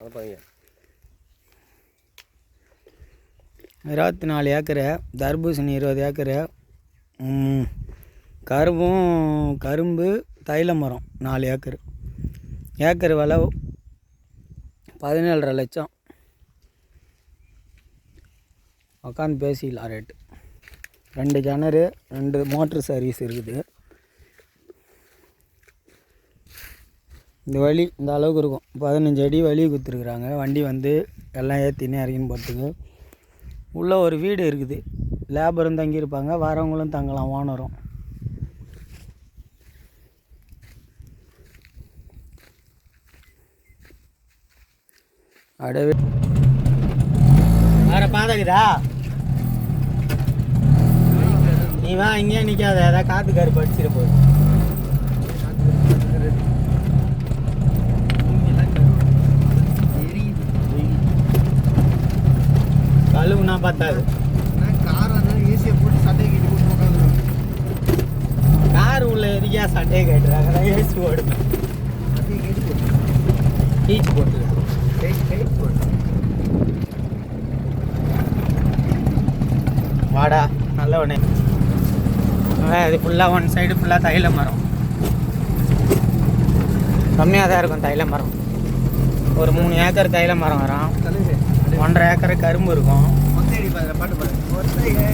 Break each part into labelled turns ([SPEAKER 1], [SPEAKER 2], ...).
[SPEAKER 1] அதை பாருங்க
[SPEAKER 2] இருபத்தி நாலு ஏக்கரு தர்பூசணி இருபது ஏக்கரு கரும்பும் கரும்பு தைல மரம் நாலு ஏக்கர். ஏக்கர் விலை பதினேழரை லட்சம். உட்காந்து பேசிக்கலாம் ரேட்டு ரெண்டு கிணறு ரெண்டு மோட்ரு சர்வீஸ் இருக்குது. இந்த வழி இந்த அளவுக்கு இருக்கும். பதினஞ்சு அடி வழி கொடுத்துருக்குறாங்க. வண்டி வந்து எல்லாம் ஏற்றினே இறங்கின்னு போகிறதுக்கு உள்ளே ஒரு வீடு இருக்குது. லேபரும் தங்கியிருப்பாங்க. வரவங்களும் தங்கலாம். ஓனரும். அடவே. வேற பாதகுதா நீ வா இங்கேயே நிற்காத ஏதாவது காற்று கருப்பு அடிச்சிட்டு போகுது. கழுவுனா பார்த்தாது. கார் உள்ள எரியா சட்டையை கேட்டுறாங்க. ஏசி ஓடுது பீச் போட்டுருக்காங்க வாடா நல்ல உடனே இது ஃபுல்லாக ஒன் சைடு ஃபுல்லாக தைல மரம். கம்மியாக தான் இருக்கும் தைல மரம். ஒரு மூணு ஏக்கர் தைல மரம் வரும் ஒன்றரை ஏக்கர் கரும்பு இருக்கும்.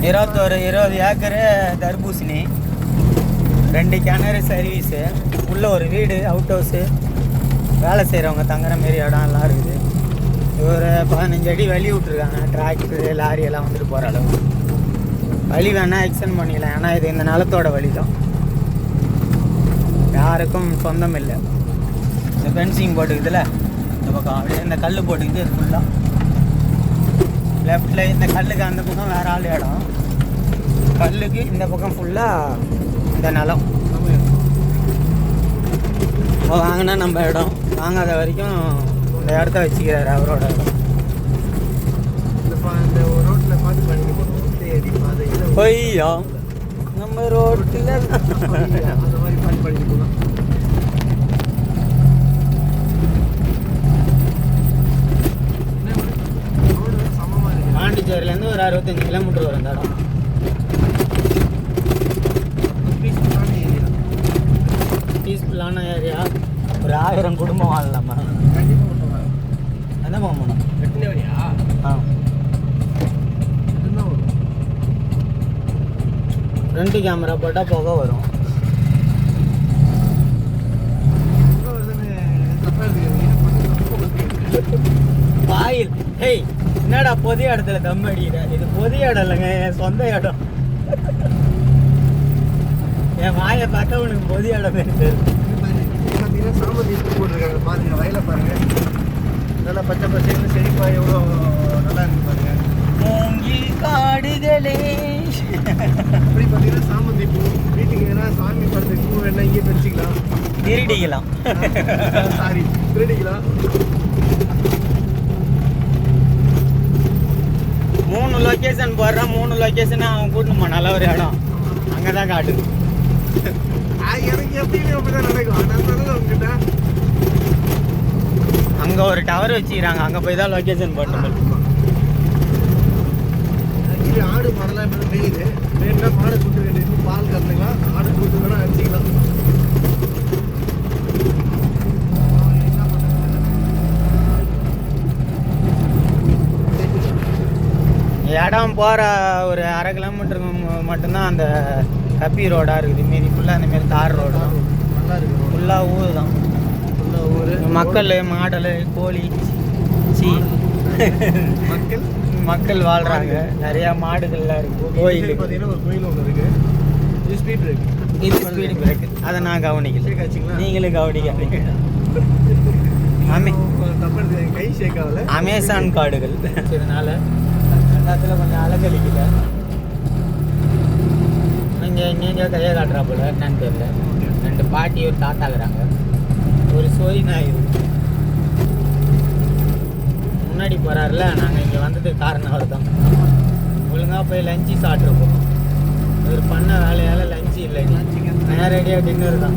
[SPEAKER 2] இருபத்தோரு இருபது ஏக்கரு தர்பூசணி ரெண்டு கிணறு சர்வீஸு உள்ள ஒரு வீடு அவுட் ஹவுஸு வேலை செய்கிறவங்க தங்குற மாரி இடம் எல்லாம் இருக்குது. ஒரு பதினஞ்சு அடி வழி விட்ருக்காங்க டிராக்டரு லாரி எல்லாம் வந்துட்டு போகிற அளவு வழி வேணால் எக்ஸ்டெண்ட் பண்ணிக்கலாம் ஏன்னா இது இந்த நிலத்தோட வழி தான் யாருக்கும் சொந்தம் இல்லை. இந்த ஃபென்சிங் போட்டுக்குதுல இந்த பக்கம் அப்படியே இந்த கல் போட்டுக்குது ஃபுல்லாக லெஃப்டில் இந்த கல்லுக்கு அந்த பக்கம் வேறு ஆள் இடம். கல்லுக்கு இந்த பக்கம் ஃபுல்லாக இந்த நிலம். இப்போ வாங்கினா நம்ம இடம். வாங்காத வரைக்கும் இந்த இடத்த வச்சுக்கிறாரு அவரோட இடம். பொய்யா? நம்ம ரோட்டில் பாண்டிச்சேரியிலேருந்து ஒரு அறுபத்தஞ்சு கிலோமீட்டர் வரும் இந்த இடம் பீஸ்ஃபுல்லான ஏரியா ஒரு ஆயிரம் குடும்பம் வாழலாமா? அதான் போகணும்? ஆ. ஃப்ரண்ட் கேமரா போட்டால் புகை வரும். வாயில். ஹேய். என்னடா பொதிய இடத்துல தம் அடிக்கிற இது பொதிய இடம் இல்லைங்க என் சொந்த இடம். என் வாயை பார்த்தா உனக்கு பொதிய இடம் இருக்கு.
[SPEAKER 1] பாருங்க வயல பாருங்க. நல்லா பச்சை பச்சைன்னு செழிப்பா எவ்வளோ நல்லா இருக்கு பாருங்க.
[SPEAKER 2] மூங்கில் காடுகளே.
[SPEAKER 1] அப்படி பார்த்தீங்கன்னா சாமந்தி பூ. வீட்டுக்கு ஏன்னா சாமி படத்துக்கு பூ வேணா இங்கே பறிச்சிக்கலாம்
[SPEAKER 2] திருடிக்கலாம்.
[SPEAKER 1] சாரி திருடிக்கலாம்
[SPEAKER 2] மூணு லொக்கேஷன் போடுறான் மூணு லொக்கேஷன் அவன் கூட்டிட்டு போனால ஒரு இடம். அங்கே தான் காட்டுது
[SPEAKER 1] எனக்கு எப்பயுமே அப்படிதான் நடக்கும். நான் சொல்லல உங்ககிட்ட
[SPEAKER 2] அங்கே ஒரு டவர் வச்சுக்கிறாங்க. அங்கே போய் தான் லொக்கேஷன் போட்டு
[SPEAKER 1] ஆக்சுவலி ஆடு மாடெல்லாம் இப்போ மேயுது. வேணும்னா மாடு கூட்டு வேண்டியது பால் கறந்துக்கலாம் ஆடு கூட்டு வேணா அடிச்சிக்கலாம்
[SPEAKER 2] இடம் போகிற ஒரு அரை கிலோமீட்டருக்கு மட்டும்தான் அந்த கப்பி ரோடாக இருக்குது. மீதி ஃபுல்லாக அந்த மாரி தார் ரோடு தான்.
[SPEAKER 1] நல்லா இருக்கு
[SPEAKER 2] ஃபுல்லாக ஊர் தான்.
[SPEAKER 1] ஊர்
[SPEAKER 2] மக்கள் மாடல் கோழி சி.
[SPEAKER 1] மக்கள்
[SPEAKER 2] மக்கள் வாழ்கிறாங்க நிறையா மாடுகள்லாம் இருக்குது கோயில்
[SPEAKER 1] பார்த்தீங்கன்னா ஒரு கோயில் ஒன்று இருக்கு. இது ஸ்பீட் இருக்கு
[SPEAKER 2] இது ஸ்பீடு பிரேக்கு அதை நான் கவனிக்கல. நீங்களும் கவனிக்காதீங்க அமே
[SPEAKER 1] தப்பு எடுத்து கை ஷேக் ஆகல.
[SPEAKER 2] அமேசான் காடுகள். இதனால எல்லாத்துல கொஞ்சம் அலகழிக்கல இங்கே இங்கே கையை காட்டுறாப்புல என்னன்னு தெரியல. ரெண்டு பாட்டி ஒரு தாத்தாக்குறாங்க ஒரு சோய் நாய். முன்னாடி போகிறாருல நாங்கள் இங்கே வந்ததுக்கு காரணம் அவர் தான் ஒழுங்காக போய் லஞ்சு சாப்பிட்ருப்போம் இவர் பண்ண வேலையால் லஞ்சு இல்லை நேரடியாக டின்னர் தான்.